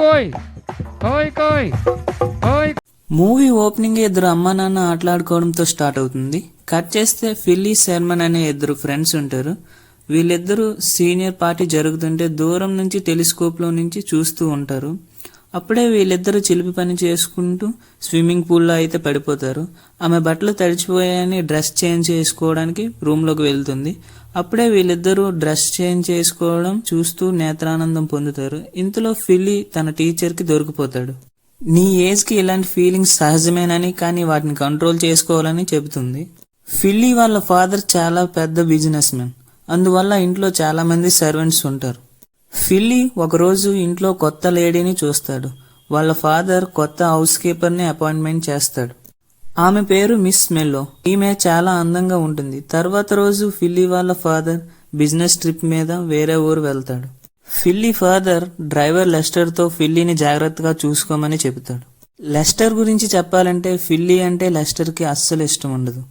కోయ్ కోయ్ కోయ్ కోయ్ మూవీ ఓపెనింగ్ ఇద్దరు అమ్మా నాన్న ఆటలాడుకోవడంతో స్టార్ట్ అవుతుంది. కట్ చేస్తే ఫిల్లీ శర్మన్ అనే ఇద్దరు ఫ్రెండ్స్ ఉంటారు. వీళ్ళిద్దరూ సీనియర్ పార్టీ జరుగుతుంటే దూరం నుంచి టెలిస్కోప్లో నుంచి చూస్తూ ఉంటారు. అప్పుడే వీళ్ళిద్దరూ చిలిపి పని చేసుకుంటూ స్విమ్మింగ్ పూల్లో అయితే పడిపోతారు. ఆమె బట్టలు తడిచిపోయాయని డ్రెస్ చేంజ్ చేసుకోవడానికి రూమ్లోకి వెళ్తుంది. అప్పుడే వీళ్ళిద్దరూ డ్రెస్ చేంజ్ చేసుకోవడం చూస్తూ నేత్రానందం పొందుతారు. ఇంతలో ఫిల్లీ తన టీచర్కి దొరికిపోతాడు. నీ ఏజ్కి ఇలాంటి ఫీలింగ్స్ సహజమేనని కానీ వాటిని కంట్రోల్ చేసుకోవాలని చెబుతుంది. ఫిల్లీ వాళ్ళ ఫాదర్ చాలా పెద్ద బిజినెస్ మ్యాన్ అందువల్ల ఇంట్లో చాలామంది సర్వెంట్స్ ఉంటారు. ఫిల్లీ ఒకరోజు ఇంట్లో కొత్త లేడీని చూస్తాడు. వాళ్ళ ఫాదర్ కొత్త హౌస్ కీపర్ని అపాయింట్మెంట్ చేస్తాడు. ఆమె పేరు మిస్ మెల్లో. ఈమె చాలా అందంగా ఉంటుంది. తర్వాత రోజు ఫిల్లీ వాళ్ళ ఫాదర్ బిజినెస్ ట్రిప్ మీద వేరే ఊరు వెళ్తాడు. ఫిల్లీ ఫాదర్ డ్రైవర్ లెస్టర్తో ఫిల్లీని జాగ్రత్తగా చూసుకోమని చెబుతాడు. లెస్టర్ గురించి చెప్పాలంటే ఫిల్లీ అంటే లెస్టర్కి అస్సలు ఇష్టం ఉండదు.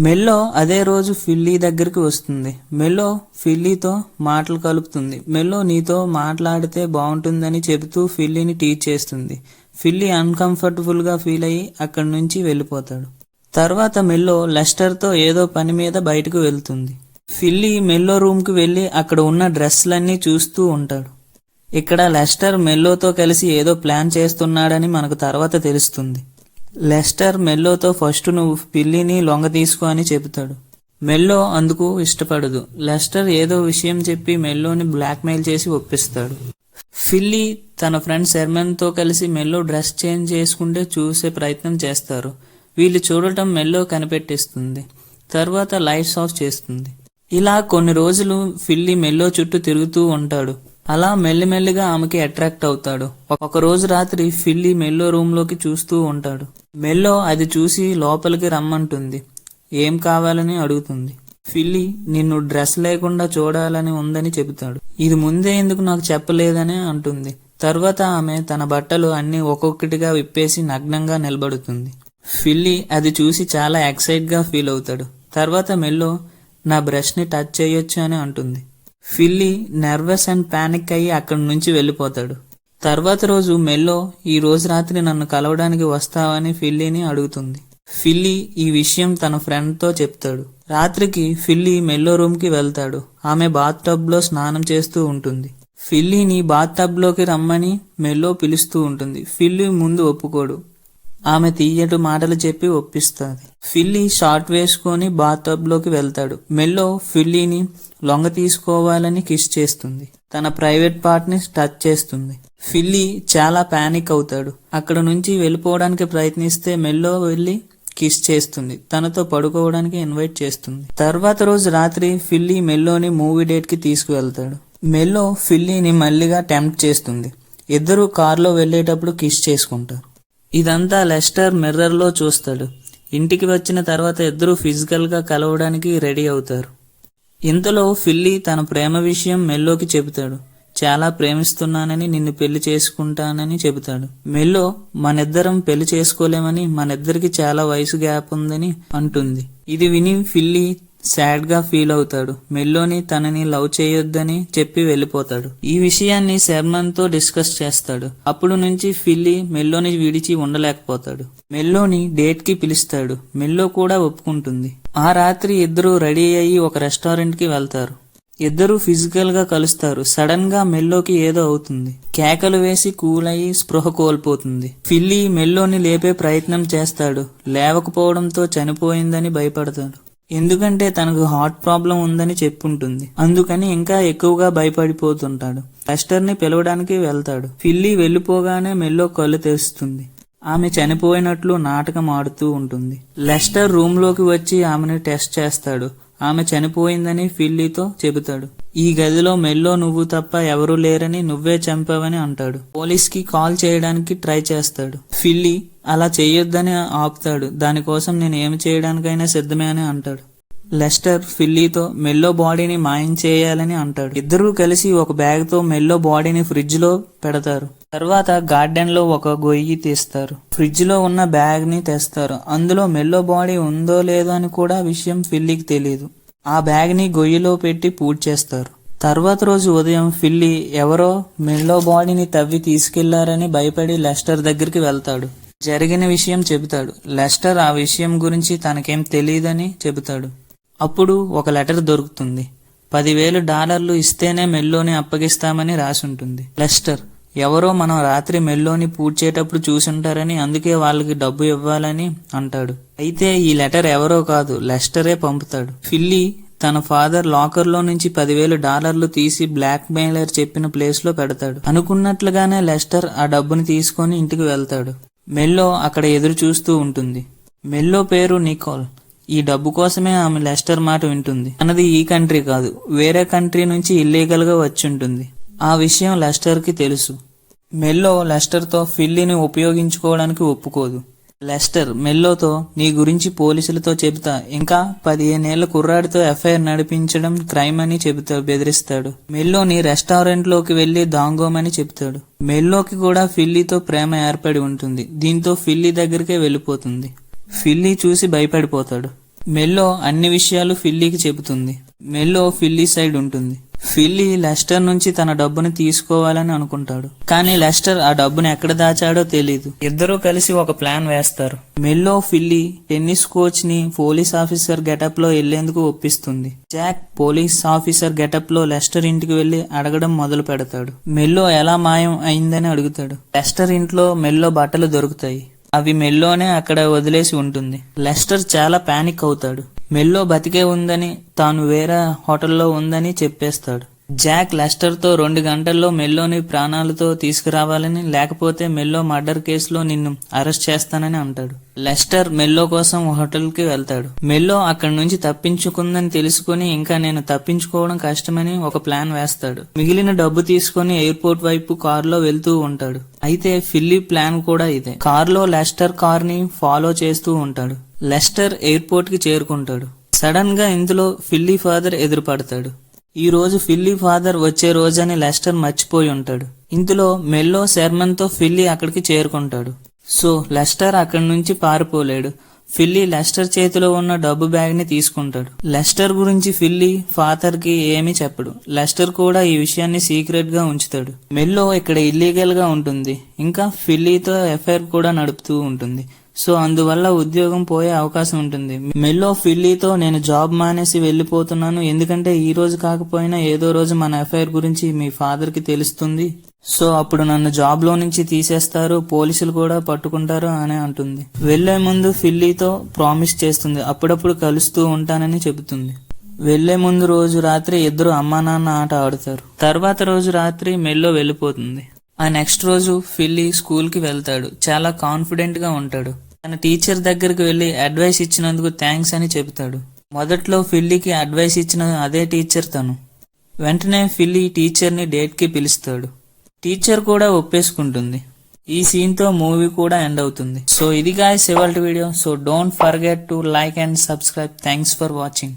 మెల్లో అదే రోజు ఫిల్లీ దగ్గరికి వస్తుంది. మెల్లో ఫిల్లీతో మాటలు కలుపుతుంది. మెల్లో నీతో మాట్లాడితే బాగుంటుందని చెబుతూ ఫిల్లీని టీచ్ చేస్తుంది. ఫిల్లీ అన్కంఫర్టబుల్గా ఫీల్ అయ్యి అక్కడి నుంచి వెళ్ళిపోతాడు. తర్వాత మెల్లో లెస్టర్తో ఏదో పని మీద బయటకు వెళ్తుంది. ఫిల్లీ మెల్లో రూమ్కి వెళ్ళి అక్కడ ఉన్న డ్రెస్లన్నీ చూస్తూ ఉంటాడు. ఇక్కడ లెస్టర్ మెల్లోతో కలిసి ఏదో ప్లాన్ చేస్తున్నాడని మనకు తర్వాత తెలుస్తుంది. లెస్టర్ మెల్లోతో ఫస్ట్ నువ్వు పిల్లిని లొంగ తీసుకో అని చెబుతాడు. మెల్లో అందుకు ఇష్టపడదు. లెస్టర్ ఏదో విషయం చెప్పి మెల్లోని బ్లాక్మెయిల్ చేసి ఒప్పిస్తాడు. ఫిల్లీ తన ఫ్రెండ్ శర్మన్తో కలిసి మెల్లో డ్రెస్ చేంజ్ చేసుకుంటే చూసే ప్రయత్నం చేస్తారు. వీళ్ళు చూడటం మెల్లో కనిపెట్టిస్తుంది. తర్వాత లైట్స్ ఆఫ్ చేస్తుంది. ఇలా కొన్ని రోజులు ఫిల్లీ మెల్లో చుట్టూ తిరుగుతూ ఉంటాడు. అలా మెల్లిమెల్లిగా ఆమెకి అట్రాక్ట్ అవుతాడు. ఒక రోజు రాత్రి ఫిల్లి మెల్లో రూమ్లోకి చూస్తూ ఉంటాడు. మెల్లో అది చూసి లోపలికి రమ్మంటుంది. ఏం కావాలని అడుగుతుంది. ఫిల్లి నిన్ను డ్రెస్ లేకుండా చూడాలని ఉందని చెబుతాడు. ఇది ముందే ఎందుకు నాకు చెప్పలేదని అంటుంది. తర్వాత ఆమె తన బట్టలు అన్ని ఒక్కొక్కటిగా విప్పేసి నగ్నంగా నిలబడుతుంది. ఫిల్లి అది చూసి చాలా ఎక్సైట్గా ఫీల్ అవుతాడు. తర్వాత మెల్లో నా బ్రష్ని టచ్ చేయొచ్చు అని అంటుంది. ఫిల్లీ నర్వస్ అండ్ పానిక్ అయ్యి అక్కడి నుంచి వెళ్ళిపోతాడు. తర్వాత రోజు మెల్లో ఈ రోజు రాత్రి నన్ను కలవడానికి వస్తావని ఫిల్లీని అడుగుతుంది. ఫిల్లీ ఈ విషయం తన ఫ్రెండ్తో చెప్తాడు. రాత్రికి ఫిల్లీ మెల్లో రూమ్కి వెళ్తాడు. ఆమె బాత్ టబ్లో స్నానం చేస్తూ ఉంటుంది. ఫిల్లీని బాత్ టబ్లోకి రమ్మని మెల్లో పిలుస్తూ ఉంటుంది. ఫిల్లీ ముందు ఒప్పుకోడు. ఆమె తీయటి మాటలు చెప్పి ఒప్పిస్తుంది. ఫిల్లీ షార్ట్ వేసుకొని బాత్లోకి వెళ్తాడు. మెల్లో ఫిల్లీని లొంగ తీసుకోవాలని కిస్ చేస్తుంది. తన ప్రైవేట్ పార్ట్ని టచ్ చేస్తుంది. ఫిల్లీ చాలా పానిక్ అవుతాడు. అక్కడ నుంచి వెళ్ళిపోవడానికి ప్రయత్నిస్తే మెల్లో వెళ్ళి కిస్ చేస్తుంది. తనతో పడుకోవడానికి ఇన్వైట్ చేస్తుంది. తర్వాత రోజు రాత్రి ఫిల్లీ మెల్లోని మూవీ డేట్కి తీసుకువెళ్తాడు. మెల్లో ఫిల్లీని మళ్ళీగా టెంప్ట్ చేస్తుంది. ఇద్దరు కారులో వెళ్ళేటప్పుడు కిస్ చేసుకుంటారు. ఇదంతా లెస్టర్ మిర్రర్లో చూస్తాడు. ఇంటికి వచ్చిన తర్వాత ఇద్దరూ ఫిజికల్గా కలవడానికి రెడీ అవుతారు. ఇంతలో ఫిల్లీ తన ప్రేమ విషయం మెల్లోకి చెబుతాడు. చాలా ప్రేమిస్తున్నానని నిన్ను పెళ్ళి చేసుకుంటానని చెబుతాడు. మెల్లో మనిద్దరం పెళ్ళి చేసుకోలేమని మనిద్దరికి చాలా వయసు గ్యాప్ ఉందని అంటుంది. ఇది విని ఫిల్లీ సాడ్గా ఫీల్ అవుతాడు. మెల్లోని తనని లవ్ చేయొద్దని చెప్పి వెళ్ళిపోతాడు. ఈ విషయాన్ని శర్మన్తో డిస్కస్ చేస్తాడు. అప్పుడు నుంచి ఫిల్లి మెల్లోని విడిచి ఉండలేకపోతాడు. మెల్లోని డేట్కి పిలుస్తాడు. మెల్లో కూడా ఒప్పుకుంటుంది. ఆ రాత్రి ఇద్దరు రెడీ అయ్యి ఒక రెస్టారెంట్కి వెళ్తారు. ఇద్దరు ఫిజికల్గా కలుస్తారు. సడన్గా మెల్లోకి ఏదో అవుతుంది. కేకలు వేసి కూల్ అయ్యి స్పృహ కోల్పోతుంది. ఫిల్లి మెల్లోని లేపే ప్రయత్నం చేస్తాడు. లేవకపోవడంతో చనిపోయిందని భయపడతాడు. ఎందుకంటే తనకు హార్ట్ ప్రాబ్లం ఉందని చెప్పుంటుంది. అందుకని ఇంకా ఎక్కువగా భయపడిపోతుంటాడు. లెస్టర్ని పిలవడానికి వెళ్తాడు. ఫిల్లీ వెళ్ళిపోగానే మెల్లో కళ్ళు తెరుస్తుంది. ఆమె చనిపోయినట్లు నాటకం ఆడుతూ ఉంటుంది. లెస్టర్ రూమ్లోకి వచ్చి ఆమెను టెస్ట్ చేస్తాడు. ఆమె చనిపోయిందని ఫిల్లీతో చెబుతాడు. ఈ గదిలో మెల్లో నువ్వు తప్ప ఎవరూ లేరని నువ్వే చంపావని అంటాడు. పోలీస్కి కాల్ చేయడానికి ట్రై చేస్తాడు. ఫిల్లీ అలా చేయొద్దని ఆపుతాడు. దానికోసం నేను ఏమి చేయడానికైనా సిద్ధమే అని అంటాడు. లెస్టర్ ఫిల్లీతో మెల్లో బాడీని మాయం చేయాలని అంటాడు. ఇద్దరూ కలిసి ఒక బ్యాగ్తో మెల్లో బాడీని ఫ్రిడ్జ్లో పెడతారు. తర్వాత గార్డెన్లో ఒక గొయ్యి తీస్తారు. ఫ్రిడ్జ్లో ఉన్న బ్యాగ్ని తెస్తారు. అందులో మెల్లో బాడీ ఉందో లేదో అని కూడా విషయం ఫిల్లీకి తెలియదు ఆ బ్యాగ్ని గొయ్యిలో పెట్టి పూడ్ చేస్తారు. తర్వాత రోజు ఉదయం ఫిల్లి ఎవరో మెల్లో బాడీని తవ్వి తీసుకెళ్ళారని భయపడి లెస్టర్ దగ్గరికి వెళ్తాడు. జరిగిన విషయం చెబుతాడు. లెస్టర్ ఆ విషయం గురించి తనకేం తెలియదని చెబుతాడు. అప్పుడు ఒక లెటర్ దొరుకుతుంది. పదివేలు డాలర్లు ఇస్తేనే మెల్లోని అప్పగిస్తామని రాసుంటుంది. లెస్టర్ ఎవరో మనం రాత్రి మెల్లోని పూడ్చేటప్పుడు చూసుంటారని అందుకే వాళ్ళకి డబ్బు ఇవ్వాలని అంటాడు. అయితే ఈ లెటర్ ఎవరో కాదు లెస్టరే పంపుతాడు. ఫిల్లి తన ఫాదర్ లాకర్లో నుంచి పదివేలు డాలర్లు తీసి బ్లాక్ మెయిలర్ చెప్పిన ప్లేస్లో పెడతాడు. అనుకున్నట్లుగానే లెస్టర్ ఆ డబ్బుని తీసుకొని ఇంటికి వెళ్తాడు. మెల్లో అక్కడ ఎదురు చూస్తూ ఉంటుంది. మెల్లో పేరు నికోల్. ఈ డబ్బు కోసమే ఆమె లెస్టర్ మాట వింటుంది. అన్నది ఈ కంట్రీ కాదు వేరే కంట్రీ నుంచి ఇల్లీగల్గా వచ్చి ఉంటుంది ఆ విషయం లెస్టర్కి తెలుసు. మెల్లో లెస్టర్తో ఫిల్లీని ఉపయోగించుకోవడానికి ఒప్పుకోదు. లెస్టర్ మెల్లోతో నీ గురించి పోలీసులతో చెబుతా ఇంకా పదిహేనేళ్ళ కుర్రాడితో ఎఫ్ఐఆర్ నడిపించడం క్రైమ్ అని చెబుతా బెదిరిస్తాడు. మెల్లోని రెస్టారెంట్లోకి వెళ్ళి దాంగోమని చెబుతాడు. మెల్లోకి కూడా ఫిల్లీతో ప్రేమ ఏర్పడి ఉంటుంది. దీంతో ఫిల్లీ దగ్గరికే వెళ్ళిపోతుంది. ఫిల్లీ చూసి భయపడిపోతాడు. మెల్లో అన్ని విషయాలు ఫిల్లీకి చెబుతుంది. మెల్లో ఫిల్లీ సైడ్ ఉంటుంది. ఫిల్లీ లెస్టర్ నుంచి తన డబ్బుని తీసుకోవాలని అనుకుంటాడు. కానీ లెస్టర్ ఆ డబ్బుని ఎక్కడ దాచాడో తెలియదు ఇద్దరూ కలిసి ఒక ప్లాన్ వేస్తారు. మెల్లో ఫిల్లీ టెన్నిస్ కోచ్ని పోలీస్ ఆఫీసర్ గెటప్లో వెళ్ళేందుకు ఒప్పిస్తుంది. జాక్ పోలీస్ ఆఫీసర్ గెటప్లో లెస్టర్ ఇంటికి వెళ్ళి అడగడం మొదలు పెడతాడు మెల్లో ఎలా మాయం అయిందని అడుగుతాడు. లెస్టర్ ఇంట్లో మెల్లో బట్టలు దొరుకుతాయి. అవి మెల్లోనే అక్కడ వదిలేసి ఉంటుంది. లెస్టర్ చాలా ప్యానిక్ అవుతాడు. మెల్లో బతికే ఉందని తాను వేరే హోటల్లో ఉందని చెప్పేస్తాడు. జాక్ లెస్టర్తో రెండు గంటల్లో మెల్లోని ప్రాణాలతో తీసుకురావాలని లేకపోతే మెల్లో మర్డర్ కేసులో నిన్ను అరెస్ట్ చేస్తానని అంటాడు. లెస్టర్ మెల్లో కోసం హోటల్కి వెళ్తాడు. మెల్లో అక్కడి నుంచి తప్పించుకుందని తెలుసుకుని ఇంకా నేను తప్పించుకోవడం కష్టమని ఒక ప్లాన్ వేస్తాడు. మిగిలిన డబ్బు తీసుకుని ఎయిర్పోర్ట్ వైపు కారులో వెళ్తూ ఉంటాడు. అయితే ఫిల్లీ ప్లాన్ కూడా ఇదే. కారులో లెస్టర్ కార్ని ఫాలో చేస్తూ ఉంటాడు. లెస్టర్ ఎయిర్పోర్ట్కి చేరుకుంటాడు. సడన్గా ఇందులో ఫిల్లీ ఫాదర్ ఎదురుపడతాడు. ఈ రోజు ఫిల్లీ ఫాదర్ వచ్చే రోజని లెస్టర్ మర్చిపోయి ఉంటాడు. ఇందులో మెల్లో శర్మన్తో ఫిల్లీ అక్కడికి చేరుకుంటాడు. సో లెస్టర్ అక్కడి నుంచి పారిపోలేడు. ఫిల్లీ లెస్టర్ చేతిలో ఉన్న డబ్బు బ్యాగ్ని తీసుకుంటాడు. లెస్టర్ గురించి ఫిల్లీ ఫాదర్కి ఏమీ చెప్పడు. లెస్టర్ కూడా ఈ విషయాన్ని సీక్రెట్గా ఉంచుతాడు. మెల్లో ఇక్కడ ఇల్లీగల్గా ఉంటుంది. ఇంకా ఫిల్లీతో ఎఫ్ఐఆర్ కూడా నడుపుతూ ఉంటుంది. సో అందువల్ల ఉద్యోగం పోయే అవకాశం ఉంటుంది. మెల్లో ఫిల్లీతో నేను జాబ్ మానేసి వెళ్ళిపోతున్నాను. ఎందుకంటే ఈ రోజు కాకపోయినా ఏదో రోజు మన ఎఫ్ఐఆర్ గురించి మీ ఫాదర్కి తెలుస్తుంది. సో అప్పుడు నన్ను జాబ్లో నుంచి తీసేస్తారు. పోలీసులు కూడా పట్టుకుంటారు అని అంటుంది. వెళ్ళే ముందు ఫిల్లీతో ప్రామిస్ చేస్తుంది. అప్పుడప్పుడు కలుస్తూ ఉంటానని చెబుతుంది. వెళ్ళే ముందు రోజు రాత్రి ఇద్దరు అమ్మా నాన్న ఆట ఆడుతారు. తర్వాత రోజు రాత్రి మెల్లో వెళ్ళిపోతుంది. ఆ నెక్స్ట్ రోజు ఫిల్లీ స్కూల్కి వెళ్తాడు. చాలా కాన్ఫిడెంట్గా ఉంటాడు. తన టీచర్ దగ్గరికి వెళ్ళి అడ్వైస్ ఇచ్చినందుకు థ్యాంక్స్ అని చెబుతాడు. మొదట్లో ఫిల్లీకి అడ్వైస్ ఇచ్చిన అదే టీచర్ తను. వెంటనే ఫిల్లీ టీచర్ని డేట్కి డేట్కి పిలుస్తాడు. టీచర్ కూడా ఒప్పేసుకుంటుంది. ఈ సీన్తో మూవీ కూడా ఎండ్ అవుతుంది. సో ఇది గాయస్ ఇవాళ video. So don't forget to like and subscribe thanks for watching